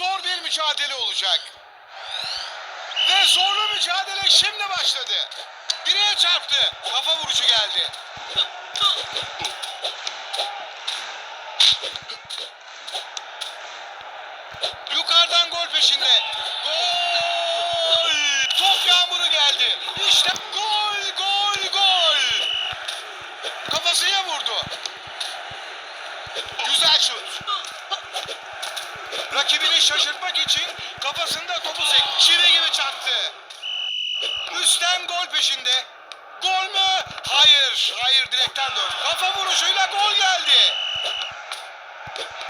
zor bir mücadele olacak. Ve zorlu mücadele şimdi başladı. Direğe çarptı. Kafa vuruşu geldi. Yukarıdan gol peşinde. Gol! Top yağmuru geldi. İşte gol, gol, gol. Kafasıya vurdu. Güzel şut. Rakibini şaşırtmak için kafasında topu sek. Çivi gibi çaktı. Üstten gol peşinde. Gol mü? Hayır. Hayır direkten dön. Kafa vuruşuyla gol geldi.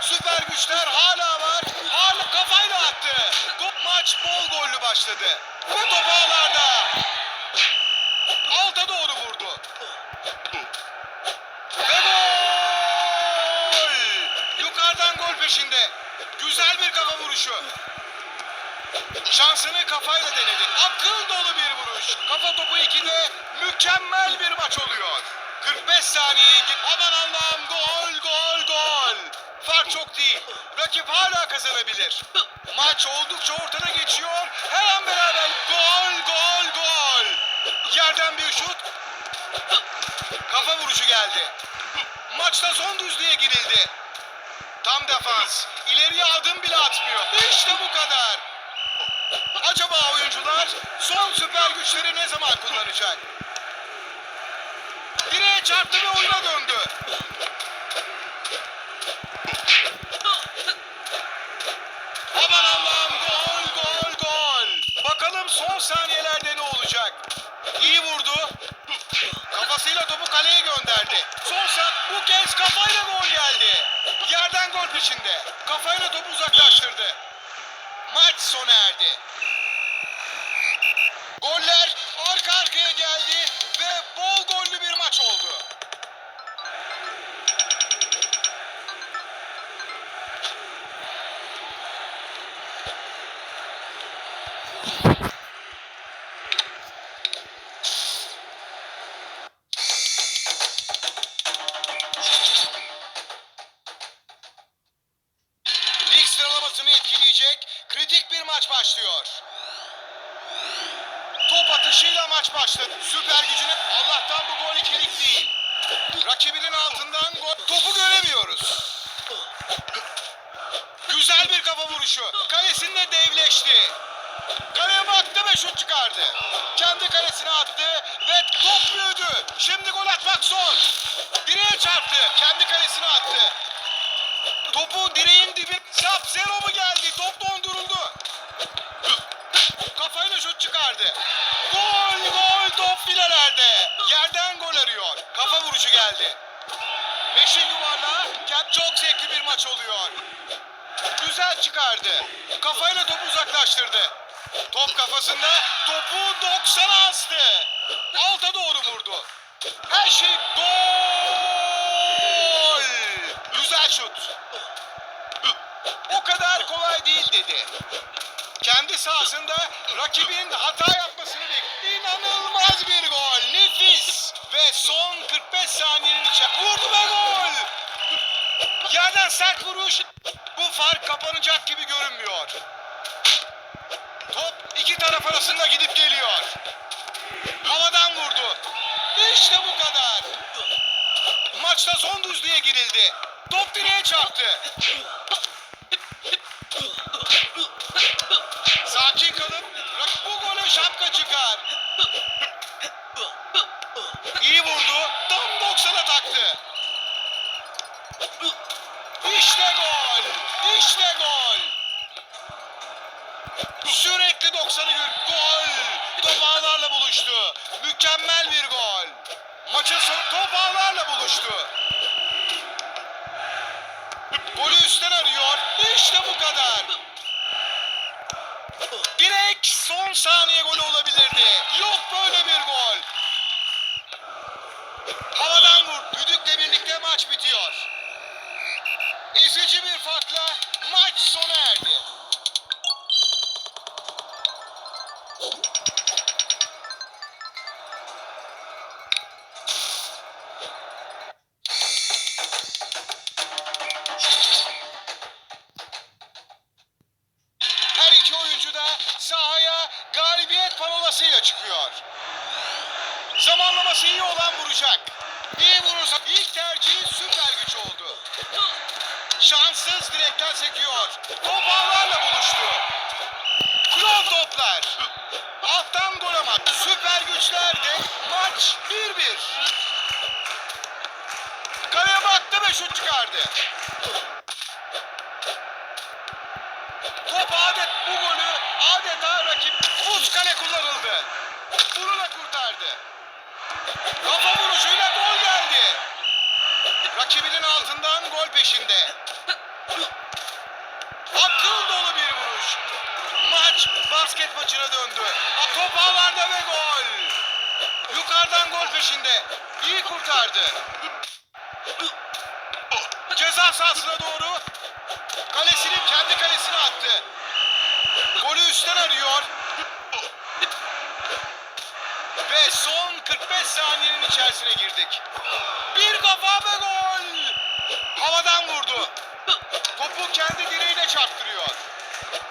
Süper güçler hala var. Hala kafayla attı. Go- Maç bol gollü başladı. Ve top ağlarda. Alta doğru vurdu. Ve gol! Yukarıdan gol peşinde. Güzel bir kafa vuruşu. Şansını kafayla denedi. Akıl dolu bir vuruş. Kafa topu 2'de mükemmel bir maç oluyor. 45 saniye. Aman Allah'ım gol gol gol. Fark çok değil. Rakip hala kazanabilir. Maç oldukça ortada geçiyor. Her an beraber gol gol gol. Yerden bir şut. Kafa vuruşu geldi. Maçta son düzlüğe girildi. Tam defans. İleriye adım bile atmıyor. İşte bu kadar. Acaba oyuncular son süper güçleri ne zaman kullanacak? Direğe çarptı ve oyuna döndü. Aman Allah'ım gol gol gol. Bakalım son saniyelerde ne olacak? İyi vurdu. Kafasıyla topu kaleye gönderdi. Son sa- bu kez kafayla gol geldi. Yerden gol peşinde. Kafayla topu uzaklaştırdı. Maç sona erdi. Şut çıkardı. Kendi kalesine attı ve top büyüdü. Şimdi gol atmak zor. Direğe çarptı. Kendi kalesine attı. Topu direğin dibi. Sap zero mu geldi? Top donduruldu. Kafayla şut çıkardı. Gol gol top filelerde. Yerden gol arıyor. Kafa vuruşu geldi. Meşin yuvarlağı. Kent çok zevkli bir maç oluyor. Güzel çıkardı. Kafayla topu uzaklaştırdı. Top kafasında. Topu 90'a astı. Alta doğru vurdu. Her şey gol. Güzel şut. O kadar kolay değil dedi. Kendi sahasında rakibin hata yapmasını bekliyor. İnanılmaz bir gol. Nefis. Ve son 45 saniyenin içi. Vurdu ve gol. Yerden sert vuruş. Bu fark kapanacak gibi görünmüyor. İki taraf arasında gidip geliyor. Havadan vurdu. İşte bu kadar. Maçta son düzlüğe girildi. Top direğe çarptı. Sakin kalın. Bu golü şapka çıkar. İyi vurdu. Tam 90'a taktı. İşte gol. İşte gol. Sürekli 90'ı gör. Gol. Top ağlarla buluştu. Mükemmel bir gol. Maçın sonu top ağlarla buluştu. Golü üstten arıyor. İşte bu kadar. Direkt son saniye golü olabilirdi. Yok böyle bir gol. Havadan vur. Düdükle birlikte maç bitiyor. Ezici bir farkla maç sona erdi. Zamanlaması iyi olan vuracak. İyi vurursa ilk tercihi süper güç oldu. Şanssız direkten sekiyor. Top ağlarla buluştu. Klov toplar. Alttan gol ama süper güçlerde maç 1-1. Kaleye baktı ve şut çıkardı. Top adet bu golü adeta rakip buz kale kullanıldı. Bunu da kurtardı. Kafa vuruşuyla gol geldi. Rakibinin altından gol peşinde. Akıl dolu bir vuruş. Maç basket maçına döndü. Top ağlarda ve gol. Yukarıdan gol peşinde. İyi kurtardı. Ceza sahasına doğru kalesini kendi kalesine attı. Golü üstten arıyor. Ve son 45 saniyenin içerisine girdik. Bir kafa ve gol. Havadan vurdu. Topu kendi direğine çarptırıyor.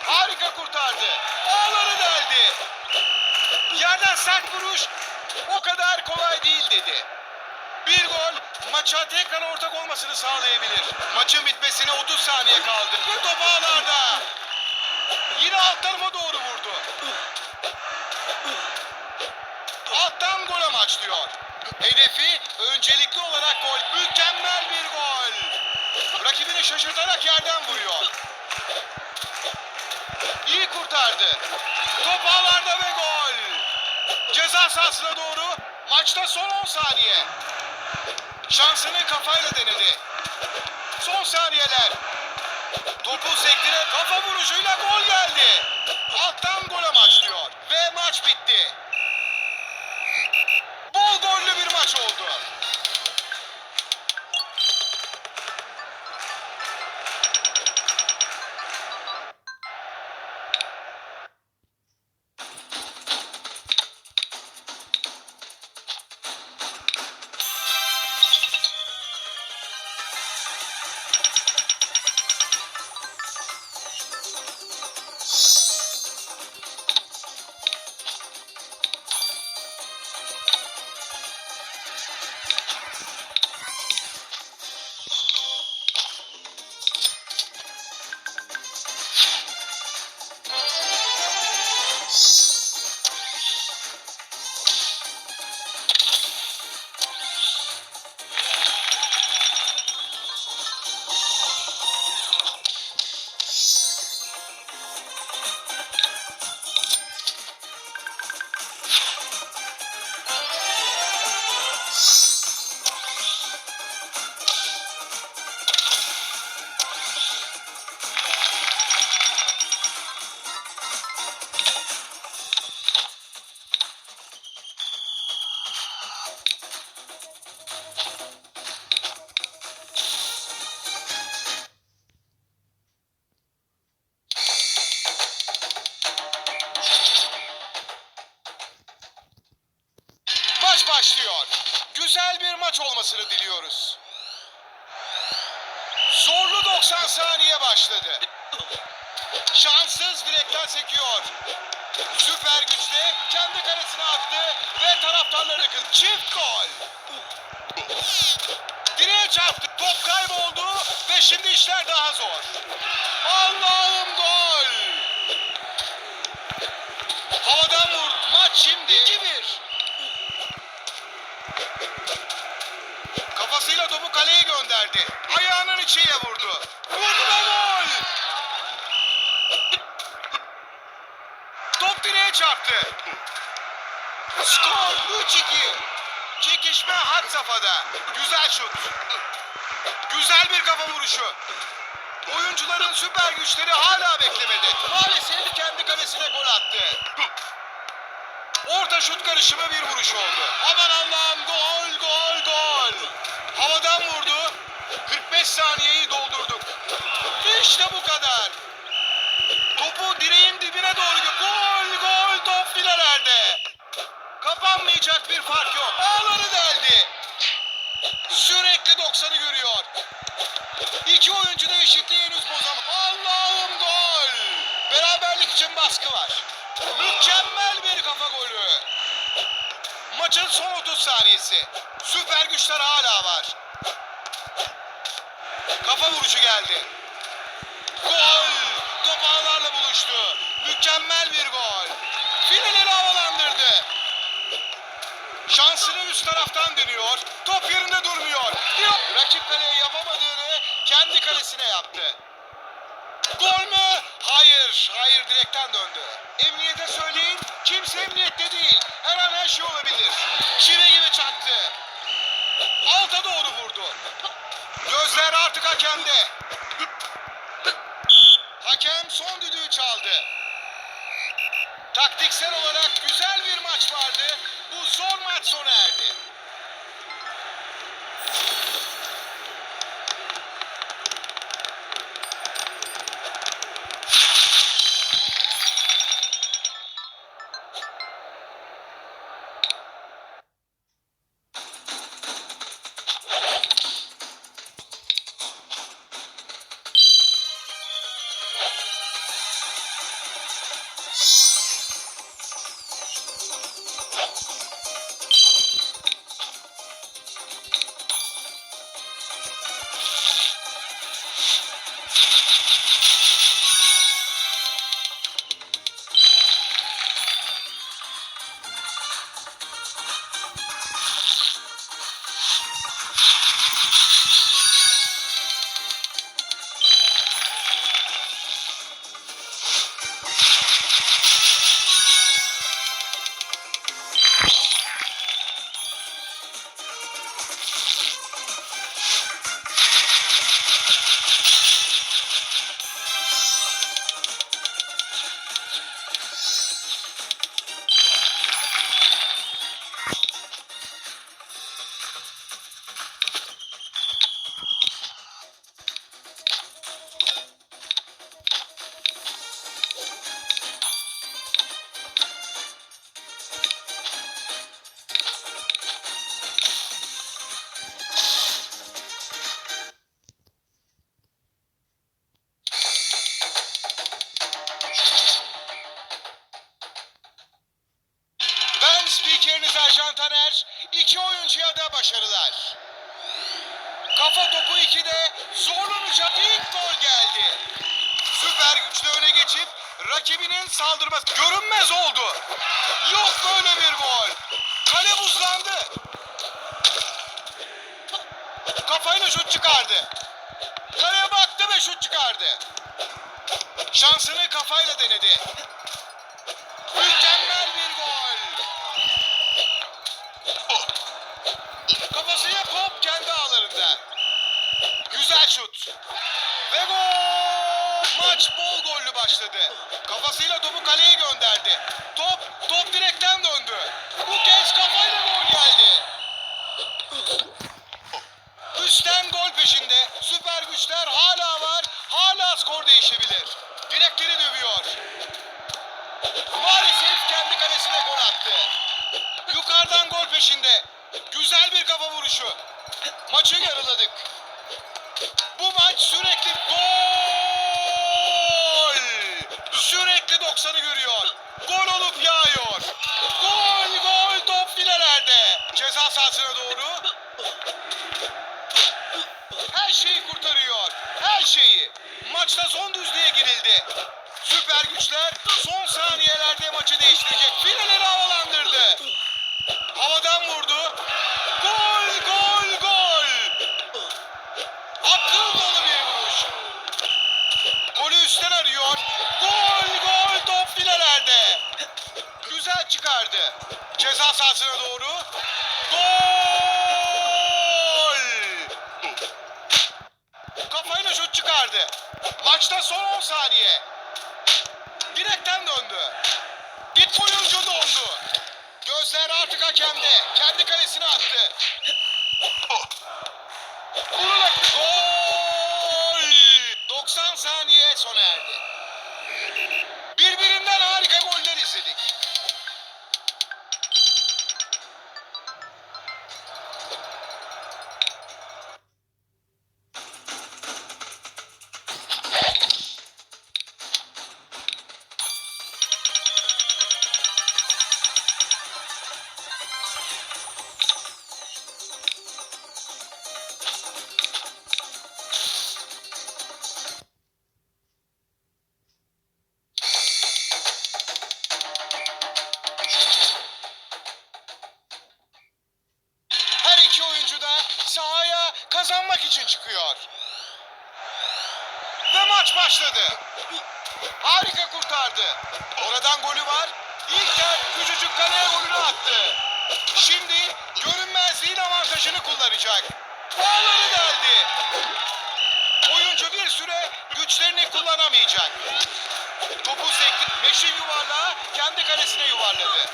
Harika kurtardı. Ağları deldi. Yerden sert vuruş o kadar kolay değil dedi. Bir gol maça tekrar ortak olmasını sağlayabilir. Maçın bitmesine 30 saniye kaldı. Bir top ağlarda. Yine alt tarafa doğru vurdu. Alttan gol amaçlıyor. Hedefi öncelikli olarak gol. Mükemmel bir gol. Rakibini şaşırtarak yerden vuruyor. İyi kurtardı. Top ağlarda ve gol. Ceza sahasına doğru. Maçta son 10 saniye. Şansını kafayla denedi. Son saniyeler. Topu sektire kafa vuruşuyla gol geldi. Alttan gol amaçlıyor. Ve maç bitti. 90 saniye başladı. Şanssız direkten sekiyor. Süper güçle kendi kalesine attı ve taraftarları kız. Çift gol. Direğe çarptı. Top kayboldu ve şimdi işler daha zor. Allah'ım gol. Havadan vur. Maç şimdi 2-1. Kafasıyla topu kaleye gönderdi. Ayağının içiyle vurdu. Vurdu da gol. Top direğe çarptı. Skor 3-2. Çekişme had safhada. Güzel şut. Güzel bir kafa vuruşu. Oyuncuların süper güçleri hala beklemedi. Maalesef kendi kalesine gol attı. Orta şut karışımı bir vuruş oldu. Aman Allah'ım gol gol gol. Havadan vurdu. 45 saniyeyi doldurduk. İşte bu kadar. Topu direğin dibine doğru gol top filelerde. Kapanmayacak bir fark yok. Ağları deldi. Sürekli 90'ı görüyor. İki oyuncu da eşitliği henüz bozamaz. Allah'ım gol. Beraberlik için baskı var. Mükemmel bir kafa golü. Maçın son 30 saniyesi. Süper güçler hala var. Kafa vuruşu geldi. Gol! Top ağlarla buluştu. Mükemmel bir gol. Fileleri havalandırdı. Şansını üst taraftan dönüyor. Top yerinde durmuyor. Rakip kaleye yapamadığını kendi kalesine yaptı. Gol mü? Hayır. Hayır direkten döndü. Emniyete söyleyin. Kimse emniyette değil. Her an her şey olabilir. Çivi gibi çaktı. Alta doğru vurdu. Gözler artık hakemde. Hakem son düdüğü çaldı. Taktiksel olarak güzel bir maç vardı. Bu zor maç sona erdi. Geldi. Süper güçlü öne geçip rakibinin saldırması görünmez oldu. Yok böyle bir gol. Kale buzlandı. Kafayla şut çıkardı. Kaleye baktı ve şut çıkardı. Şansını kafayla denedi. Mükemmel bir gol. Kafasıyla top kendi ağlarında. Güzel şut. Ve gol! Maç bol gollü başladı. Kafasıyla topu kaleye gönderdi. Top, top direkten döndü. Bu kez kafayla gol geldi. Üstten gol peşinde. Süper güçler hala var. Hala skor değişebilir. Direkleri dövüyor. Maalesef kendi kalesine gol attı. Yukarıdan gol peşinde. Güzel bir kafa vuruşu. Maçı yarıladık. Bu maç sürekli gol! Sürekli 90'ı görüyor. Gol olup yağıyor. Gol gol top filelerde. Ceza sahasına doğru. Her şeyi kurtarıyor. Her şeyi. Maçta son düzlüğe girildi. Süper güçler son saniyelerde maçı değiştirecek. Fileleri havalandırdı. Havadan vurdu. Gol, gol, gol. Akıl dolu bir vuruş. Golü üstten arıyor. Gol, gol, top filelerde. Güzel çıkardı. Ceza sahasına doğru. Gol. Kafayla şut çıkardı. Maçta son 10 saniye. Direkten döndü. Bir oyuncu dondu. Gözler artık hakemde. Kendi kalesine attı. Vurularak kazanmak için çıkıyor. Ve maç başladı. Harika kurtardı. Oradan golü var. İlk kez küçücük kaleye golünü attı. Şimdi görünmezliğin avantajını kullanacak. Bağları deldi. Oyuncu bir süre güçlerini kullanamayacak. Topu sekti. Meşin yuvarlağı kendi kalesine yuvarladı.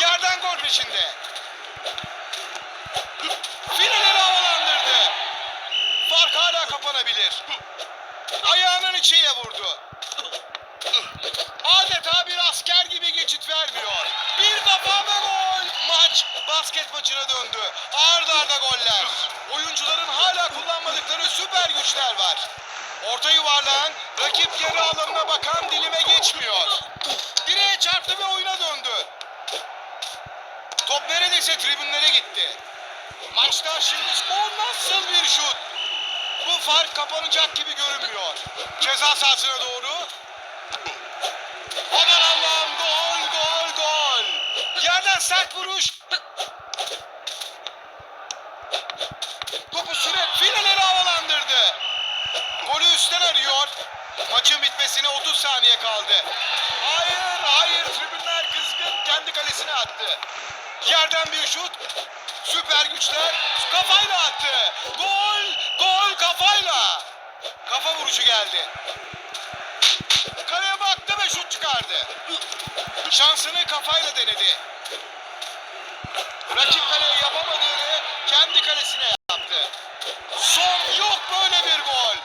Yerden gol peşinde. Fileleri havalandırdı. Fark hala kapanabilir. Ayağının içiyle vurdu. Adeta bir asker gibi geçit vermiyor. Bir kafa ve gol. Maç basket maçına döndü. Arda arda goller. Oyuncuların hala kullanmadıkları süper güçler var. Orta yuvarlağın rakip yarı alanına bakan dilime geçmiyor. Direğe çarptı ve oyuna döndü. Top neredeyse tribünlere gitti. Maçta şimdi o nasıl bir şut? Bu fark kapanacak gibi görünmüyor. Ceza sahasına doğru. Aman Allah'ım gol gol gol. Yerden sert vuruş. Topu süre fileleri havalandırdı. Golü üstten arıyor. Maçın bitmesine 30 saniye kaldı. Hayır hayır kızgın kendi kalesine attı. Yerden bir şut. Süper güçler kafayla attı. Gol gol kafayla. Kafa vuruşu geldi. Kaleye baktı ve şut çıkardı. Şansını kafayla denedi. Rakip kaleye yapamadığını kendi kalesine yaptı. Son yok böyle bir gol.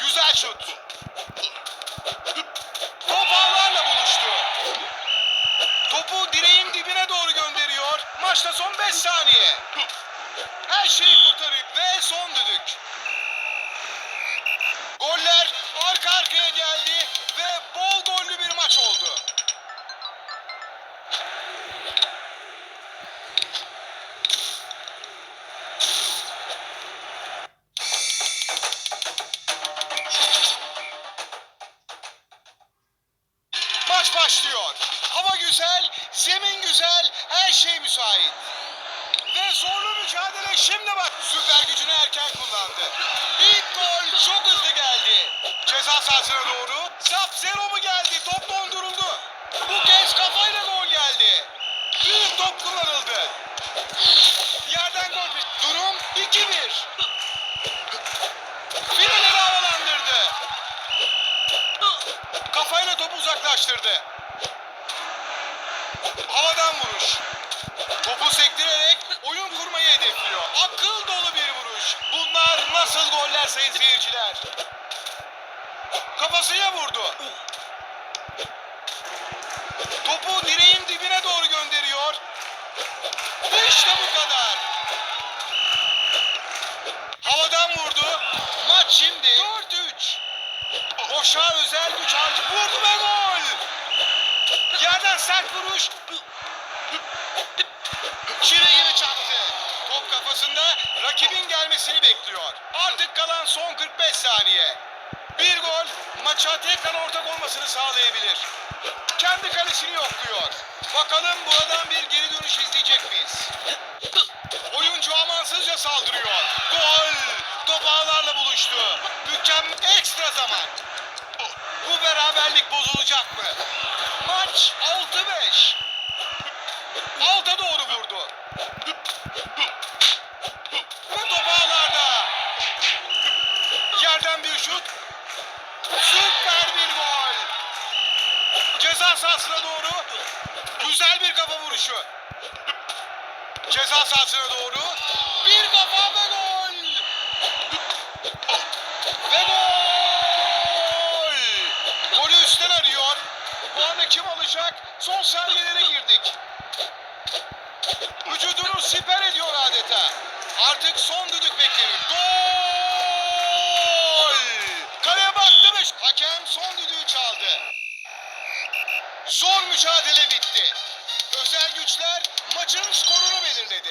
Güzel şut. Top ağlarla buluştu. Topu direğin dibine doğru gönderiyor. Maçta son 5 saniye. Her şeyi kurtarıyor ve son düdük. Goller arka arkaya geldi ve bol gollü bir maç oldu. Süper gücünü erken kullandı. İlk gol çok hızlı geldi. Ceza sahasına doğru. Sap zero mu geldi? Top donduruldu. Bu kez kafayla gol geldi. Büyük top kullanıldı. Yerden gol. Durum 2-1. Fileleri havalandırdı. Kafayla topu uzaklaştırdı. Havadan vuruş. Topu sektirerek oyun kurmayı hedefliyor. Akıl dolu bir vuruş. Bunlar nasıl goller sayın seyirciler? Kafasına vurdu. Topu direğin dibine doğru gönderiyor. İşte bu kadar. Havadan vurdu. Maç şimdi 4-3. Boşa özel güç harcı vurdu ve gol. Yerden sert vuruş. Top kafasında rakibin gelmesini bekliyor. Artık kalan son 45 saniye. Bir gol maça tekrar ortak olmasını sağlayabilir. Kendi kalesini yokluyor. Bakalım buradan bir geri dönüş izleyecek miyiz? Oyuncu amansızca saldırıyor. Gol! Top ağlarla buluştu. Mükemmel ekstra zaman. Bu beraberlik bozulacak mı? Maç 6-5. Alta doğru vurdu. Sahasına doğru. Güzel bir kafa vuruşu. Ceza sahasına doğru. Bir kafa ve gol. Ve gol. Golü üstten arıyor. Bu anda kim alacak? Son saniyelere girdik. Vücudunu siper ediyor adeta. Artık son düdük bekleniyor. Gol! Kaleye baktı ve hakem son düdüğü çaldı. Zor mücadele bitti. Özel güçler maçın skorunu belirledi.